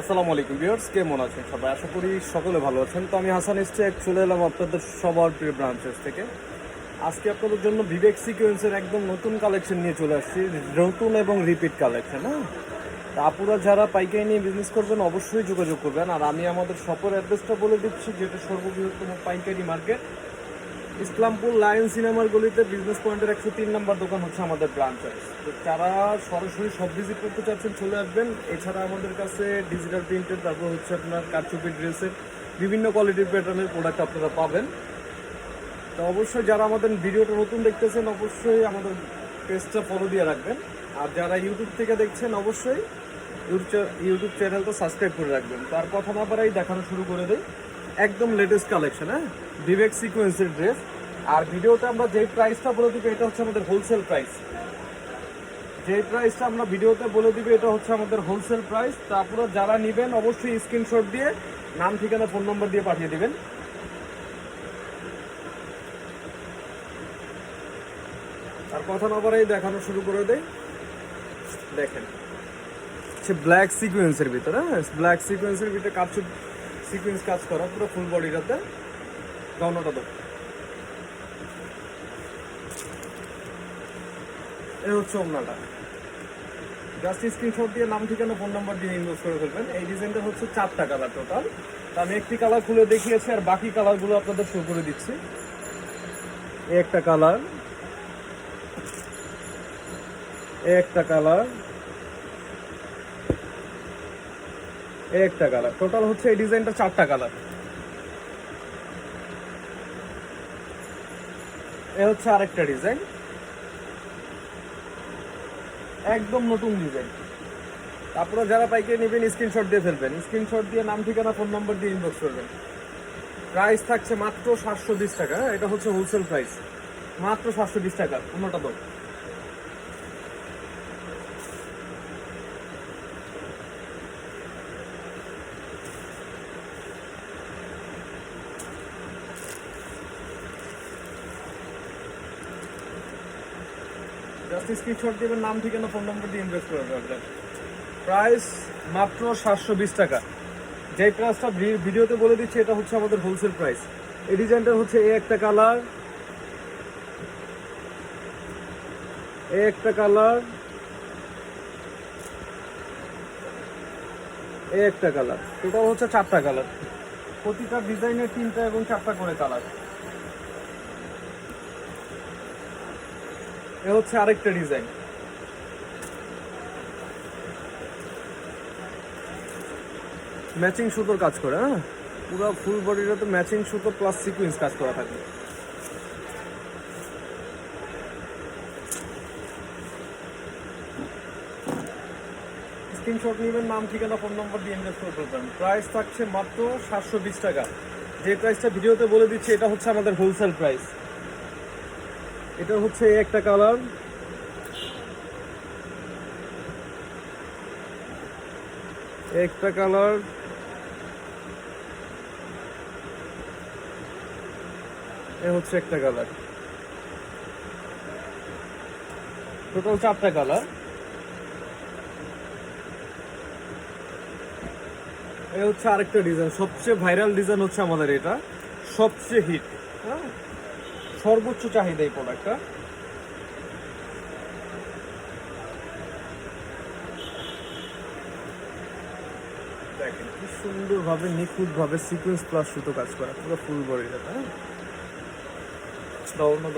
আসসালামু আলাইকুম ভিউয়ার্স, কেমন আছেন সবাই? আশা করি সকলে ভালো আছেন। তো আমি হাসান ইস্টেক চলে এলাম আপনাদের সবার প্রিয় ব্রাঞ্চেস থেকে। আজকে আপনাদের জন্য বিবেক সিকোয়েন্সের একদম নতুন কালেকশন নিয়ে চলে আসছি, নতুন এবং রিপিট কালেকশন হ্যাঁ? তা আপুরা যারা পাইকারি নিয়ে বিজনেস করবেন, অবশ্যই যোগাযোগ করবেন। আর আমি আমাদের শপের অ্যাড্রেসটা বলে দিচ্ছি, যেটা সর্ববৃহত্তম পাইকারি মার্কেট ইসলামপুর লায়ন সিনেমার গলিতে বিজনেস পয়েন্টের একশো তিন নম্বর দোকান হচ্ছে আমাদের ব্রাঞ্চ তো তারা সরাসরি সব ভিজিট করতে চাচ্ছেন, চলে আসবেন। এছাড়া আমাদের কাছে ডিজিটাল প্রিন্টের তারপর হচ্ছে আপনার কারচুপি ড্রেসের বিভিন্ন কোয়ালিটির প্যাটার্নের প্রোডাক্ট আপনারা পাবেন। তো অবশ্যই যারা আমাদের ভিডিওটা নতুন দেখতেছেন, অবশ্যই আমাদের পেজটা ফলো দিয়ে রাখবেন। আর যারা ইউটিউব থেকে দেখছেন, অবশ্যই ইউটিউব ইউটিউব চ্যানেলটা সাবস্ক্রাইব করে রাখবেন। তার কথা না পারাই দেখানো শুরু করে দেয় একদম লেটেস্ট কালেকশন হ্যাঁ? বিবেক সিকোয়েন্সের ড্রেস আর ভিডিওতে আমরা যে প্রাইসটা বলে দিব, এটা হচ্ছে আমাদের হোলসেল প্রাইস যে প্রাইসটা আমরা ভিডিওতে বলে দিব, এটা হচ্ছে আমাদের হোলসেল প্রাইস তা আপনারা যারা নেবেন, অবশ্যই স্ক্রিনশট দিয়ে নাম, ঠিকানা ফোন নম্বর দিয়ে পাঠিয়ে দিবেন। আর কথা না বলেই দেখানো শুরু করে দেয় দেখেন, সে ব্ল্যাক সিকোয়েন্সের ভিতরে হ্যাঁ? ব্ল্যাক সিকোয়েন্সের ভিতরে কাজ সিকোয়েন্স কাজ করা, পুরো ফুল বডিটাতে গাউনটা দেবো এই হচ্ছে ওমনাটা জাস্ট স্ক্রিনশট দিয়ে নাম, ঠিকানা ফোন নাম্বার দিয়ে ইনভেস্ট করে ফেলবেন। এই ডিজাইনটা হচ্ছে চারটা কালার টোটাল আমি একটি কালার খুলে দেখিয়েছি, আর বাকি কালারগুলো আপনাদের শো করে দিচ্ছি। একটা কালার একটা কালার এই একটা কালার টোটাল হচ্ছে এই ডিজাইনটা চারটা কালার এ হচ্ছে আরেকটা ডিজাইন একদম নতুন ডিজাইন তারপরে যারা পাইকারি নেবেন স্ক্রিনশট দিয়ে ফেলবেন। স্ক্রিনশট দিয়ে নাম, ঠিকানা ফোন নম্বর দিয়ে ইনবক্স করবেন। প্রাইস থাকছে মাত্র সাতশো বিশ টাকা। হ্যাঁ? এটা হচ্ছে হোলসেল প্রাইস মাত্র সাতশো বিশ টাকা, অন্যটা তো জাস্ট স্ক্রিনশট দিবেন নাম, ঠিকানা ফোন নম্বর দিয়ে ইনভেস্ট করে রাখবেন প্রাইস মাত্র সাতশো বিশ টাকা। যেই প্রাইসটা ভিডিওতে বলে দিচ্ছি, এটা হচ্ছে আমাদের হোলসেল প্রাইস এই ডিজাইনটা হচ্ছে এই একটা কালার এই একটা কালার এই একটা কালার টোটাল হচ্ছে চারটা কালার প্রতিটা ডিজাইনের তিনটা এবং চারটা করে কালার এ হচ্ছে আরেকটা ডিজাইন। ম্যাচিং সুতোর কাজ করে হ্যাঁ? পুরো ফুল বডিটা তো ম্যাচিং সুতো প্লাস সিকুয়েন্স কাজ করা থাকে। স্ক্রিনশট নেবেন, নাম, ঠিকানা ফোন নম্বর দিয়ে ইনভেস্ট করে ফেলবেন। প্রাইস থাকছে মাত্র সাতশো বিশ টাকা। যে প্রাইসটা ভিডিওতে বলে দিচ্ছি, এটা হচ্ছে আমাদের হোলসেল প্রাইস এটা হচ্ছে একটা কালার। একটা কালার। এ হচ্ছে একটা কালার। টোটাল চারটা কালার। এ হচ্ছে আরেকটা ডিজাইন সবচেয়ে ভাইরাল ডিজাইন হচ্ছে আমাদের এটা। সবচেয়ে হিট সর্বোচ্চ চাহিদা এই প্রোডাক্টটা দেখেন কি সুন্দরভাবে, নিখুঁতভাবে সিকোয়েন্স প্লাস সুতো কাজ করা, পুরো ফুল বডিটা হ্যাঁ দাও না?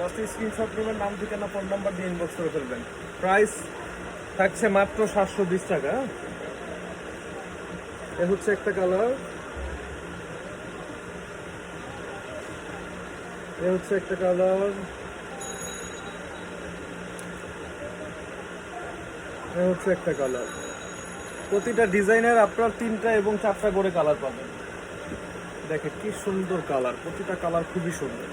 জাস্ট স্ক্রিনশট নেবেন, নাম, ঠিকানা ফোন নাম্বার দিয়ে ইনবক্স করে ফেলবেন। প্রাইস থাকছে মাত্র সাতশো বিশ টাকা। এ হচ্ছে একটা কালার এ হচ্ছে একটা কালার এ হচ্ছে একটা কালার প্রতিটা ডিজাইনের আপনার তিনটা এবং চারটা করে কালার পাবেন। দেখেন কি সুন্দর কালার প্রতিটা কালার খুবই সুন্দর।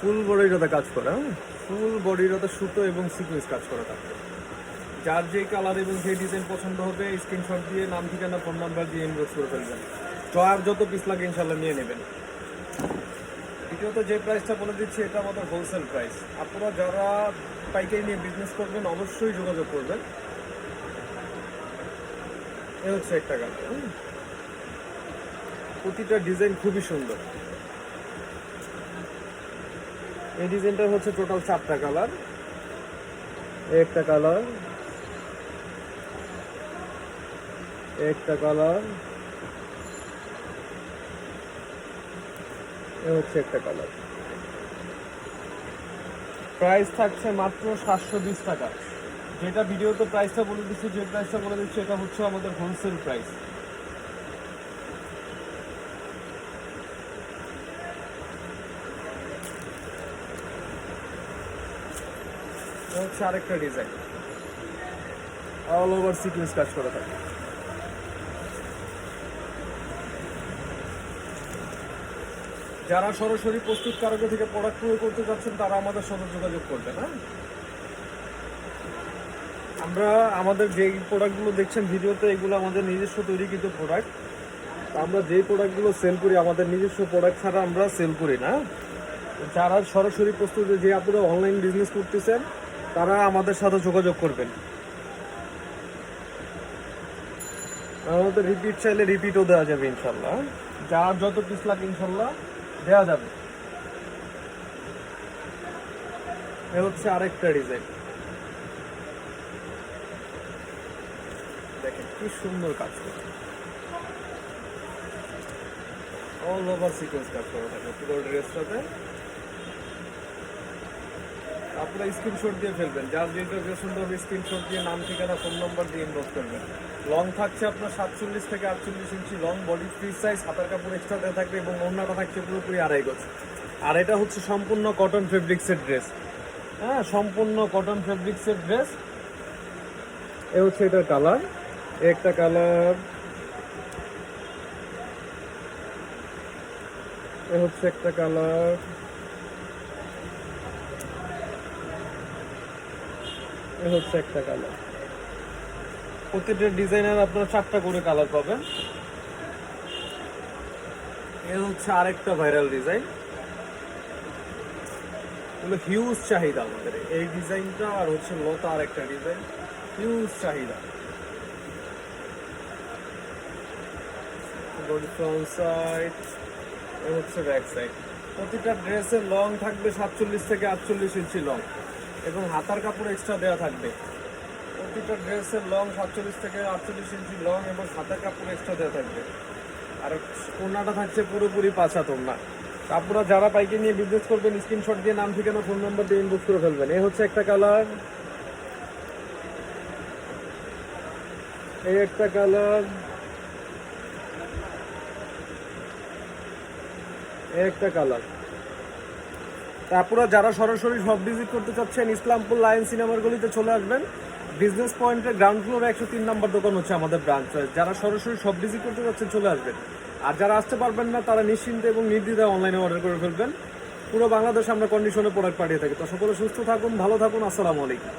ফুল বডিটাতে কাজ করা হ্যাঁ? ফুল বডিটাতে সুতো এবং সিকুয়েন্স কাজ করা থাকবে যার যে কালার এবং যে ডিজাইন পছন্দ হবে স্ক্রিনশট দিয়ে নাম, ঠিকানা ফোন নাম্বার দিয়ে ইনবক্স করে ফেলবেন। যার যত পিস লাগে ইনশাল্লাহ নিয়ে নেবেন। দ্বিতীয়ত, যে প্রাইসটা বলে দিচ্ছি, এটা আমাদের হোলসেল প্রাইস আপনারা যারা পাইকারি নিয়ে বিজনেস করবেন, অবশ্যই যোগাযোগ করবেন। এ হচ্ছে একটা গান প্রতিটা ডিজাইন খুবই সুন্দর। এই ডিজাইনটা হচ্ছে টোটাল চারটা কালার। একটা কালার। একটা কালার। হচ্ছে একটা কালার। প্রাইস থাকছে মাত্র সাতশো বিশ টাকা। যেটা ভিডিওতে প্রাইসটা বলে দিচ্ছি, যে প্রাইসটা বলে দিচ্ছি, এটা হচ্ছে আমাদের হোলসেল প্রাইস হচ্ছে আরেকটা ডিজাইন অল ওভার সিকুয়েন্স কাজ করা থাকে। যারা সরাসরি প্রস্তুত কারক থেকে প্রোডাক্ট ক্রয় করতে চাচ্ছেন, তারা আমাদের সাথে যোগাযোগ করবেন হ্যাঁ? আমরা আমাদের যে প্রোডাক্টগুলো দেখছেন ভিডিওতে, এগুলো আমাদের নিজস্ব তৈরিকৃত প্রোডাক্ট আমরা যেই প্রোডাক্টগুলো সেল করি, আমাদের নিজস্ব প্রোডাক্ট ছাড়া আমরা সেল করি না। যারা সরাসরি প্রস্তুত, যে আপনারা অনলাইন বিজনেস করতেছেন তারা আমাদের সাথে যোগাযোগ করবেন। আমাদের রিপিট চাইলে রিপিটও দেওয়া যাবে ইনশাল্লাহ যার যত পিস লাগে ইনশাল্লাহ দেওয়া যাবে। এ হচ্ছে আরেকটা ডিজাইন দেখেন কি সুন্দর কাজ করে অল ওভার সিকোয়েন্স কাজ থাকে। পুরো ড্রেসটাতে আপনারা স্ক্রিনশট দিয়ে ফেলবেন। যার যেটা পছন্দ হবে স্ক্রিনশট দিয়ে নাম, ঠিকানা ফোন নম্বর দিয়ে ইনবক্স করবেন। লং থাকছে আপনার সাতচল্লিশ থেকে আটচল্লিশ inch long body free size হাতার কাপড় এক্সট্রা দেওয়া থাকবে এবং অন্যটা থাকছে পুরোপুরি আড়াই গজ। আর এটা হচ্ছে সম্পূর্ণ কটন ফেব্রিক্সের ড্রেস হ্যাঁ সম্পূর্ণ কটন ফেব্রিক্সের ড্রেস এ হচ্ছে এটার কালার একটা কালার এ হচ্ছে একটা কালার এ হচ্ছে একটা কালার প্রতিটা ডিজাইনের আপনারা চারটা করে কালার পাবেন। এ হচ্ছে আরেকটা ভাইরাল ডিজাইন এগুলো হিউজ চাহিদা আমাদের। এই ডিজাইনটা আর হচ্ছে লতা আরেকটা ডিজাইন হিউজ চাহিদা। সাইড এ হচ্ছে ব্যাক সাইড প্রতিটা ড্রেসের লং থাকবে সাতচল্লিশ থেকে আটচল্লিশ ইঞ্চি লং এবং হাতার কাপড় এক্সট্রা দেওয়া থাকবে। প্রতিটা ড্রেসের লং সাতচল্লিশ থেকে আটচল্লিশ ইঞ্চি লং এবং হাতার কাপড় এক্সট্রা দেওয়া থাকবে। আর ওনাটা থাকছে পুরোপুরি পাঁচা তোমরা। আপনারা যারা পাইকে নিয়ে বিজনেস করবেন স্ক্রিনশট দিয়ে নাম, ঠিকানা ফোন নম্বর দিয়ে ইনবক্স করে ফেলবেন। এই হচ্ছে একটা কালার এই একটা কালার এই একটা কালার তারপরে যারা সরাসরি সব ভিজিট করতে চাচ্ছেন, ইসলামপুর লায়ন সিনেমার গলিতে চলে আসবেন। বিজনেস পয়েন্টের গ্রাউন্ড ফ্লোরে একশো তিন নম্বর দোকান হচ্ছে আমাদের ব্রাঞ্চ যারা সরাসরি সব ভিজিট করতে চাচ্ছেন, চলে আসবেন। আর যারা আসতে পারবেন না, তারা নিশ্চিন্তে এবং নির্দ্বিধায় অনলাইনে অর্ডার করে ফেলবেন। পুরো বাংলাদেশে আমরা কন্ডিশনে প্রোডাক্ট পাঠিয়ে থাকি। তো সকলে সুস্থ থাকুন, ভালো থাকুন, আসসালামু আলাইকুম।